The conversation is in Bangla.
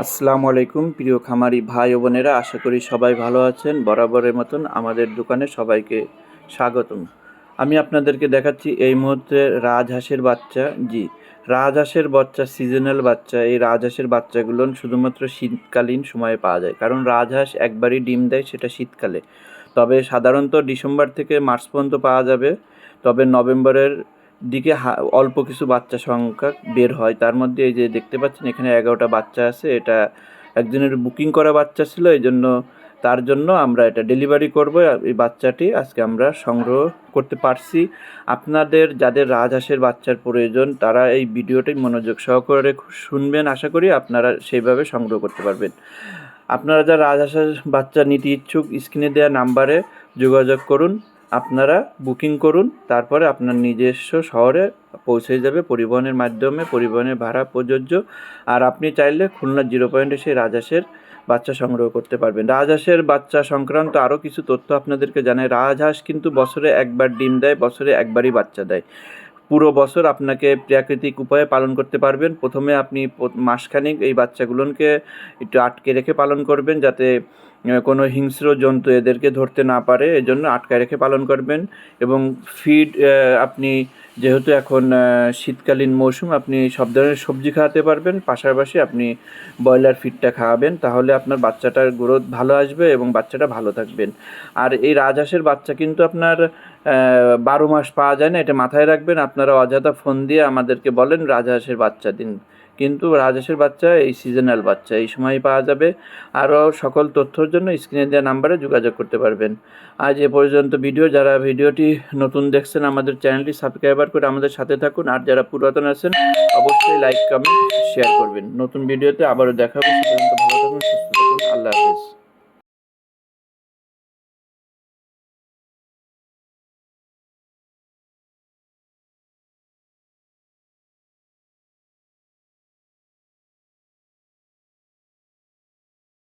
আসসালামু আলাইকুম, প্রিয় খামারি ভাই ও বোনেরা, আশা করি সবাই ভালো আছেন। বরাবরের মতন আমাদের দোকানে সবাইকে স্বাগতম। আমি আপনাদেরকে দেখাচ্ছি এই মুহূর্তে রাজহাঁসের বাচ্চা। জি, রাজহাঁসের বাচ্চা সিজনাল বাচ্চা। এই রাজহাঁসের বাচ্চাগুলো শুধুমাত্র শীতকালীন সময়ে পাওয়া যায়। কারণ রাজহাঁস একবারই ডিম দেয়, সেটা শীতকালে। তবে সাধারণত ডিসেম্বর থেকে মার্চ পর্যন্ত পাওয়া যাবে। তবে নভেম্বরের দিকে অল্প কিছু বাচ্চা সংখ্যা বের হয়। তার মধ্যে এই যে দেখতে পাচ্ছেন, এখানে এগারোটা বাচ্চা আছে। এটা একজনের বুকিং করা বাচ্চা ছিল, এই জন্য তার জন্য আমরা এটা ডেলিভারি করব। এই বাচ্চাটি আজকে আমরা সংগ্রহ করতে পারছি। আপনাদের, যাদের রাজহাঁসের বাচ্চার প্রয়োজন, তারা এই ভিডিওটি মনোযোগ সহকারে শুনবেন। আশা করি আপনারা সেইভাবে সংগ্রহ করতে পারবেন। আপনারা যারা রাজহাঁসের বাচ্চা নিতে ইচ্ছুক, স্ক্রিনে দেওয়া নাম্বারে যোগাযোগ করুন। আপনারা বুকিং করুন, তারপরে আপনার নিজস্ব শহরে পৌঁছে যাবে পরিবহনের মাধ্যমে, পরিবহনের ভাড়া, প্রযোজ্য। আর আপনি চাইলে খুলনা জিরো পয়েন্টে সেই রাজহাঁসের বাচ্চা সংগ্রহ করতে পারবেন। রাজহাঁসের বাচ্চা সংক্রান্ত আরও কিছু তথ্য আপনাদেরকে জানাই। রাজহাঁস কিন্তু বছরে একবার ডিম দেয়, বছরে একবারই বাচ্চা দেয়। পুরো বছর আপনাকে প্রাকৃতিক উপায়ে পালন করতে পারবেন। প্রথমে আপনি মাসখানেক এই বাচ্চাগুলোকে একটু আটকে রেখে পালন করবেন, যাতে কোনো হিংস্র জন্তু এদেরকে ধরতে না পারে, এজন্য আটকায় রেখে পালন করবেন। এবং ফিড আপনি যেহেতু এখন শীতকালীন মৌসুম, আপনি সব ধরনের সবজি খাওয়াতে পারবেন। পাশাপাশি আপনি ব্রয়লার ফিডটা খাওয়াবেন, তাহলে আপনার বাচ্চাটার গ্রোথ ভালো আসবে এবং বাচ্চাটা ভালো থাকবেন। আর এই রাজহাঁসের বাচ্চা কিন্তু আপনার বারো মাস পাওয়া যায় না, এটা মাথায় রাখবেন। আপনারা অযথা ফোন দিয়ে আমাদেরকে বলেন রাজহাঁসের বাচ্চা দিন। কিন্তু রাজেশের বাচ্চা, এই সিজনাল বাচ্চা, এই সময় পাওয়া যাবে। আরও সকল তথ্যর জন্য স্ক্রিনে দেওয়া নাম্বারে যোগাযোগ করতে পারবেন। আজ এ পর্যন্ত ভিডিও যারা ভিডিওটি নতুন দেখছেন আমাদের চ্যানেলটি সাবস্ক্রাইবার করে আমাদের সাথে থাকুন। আর যারা পুরাতন আছেন, অবশ্যই লাইক কমেন্ট শেয়ার করবেন। নতুন ভিডিওতে আবারও দেখা হবে। ভালো থাকুন, সুস্থ থাকুন। আল্লাহ হাফেজ।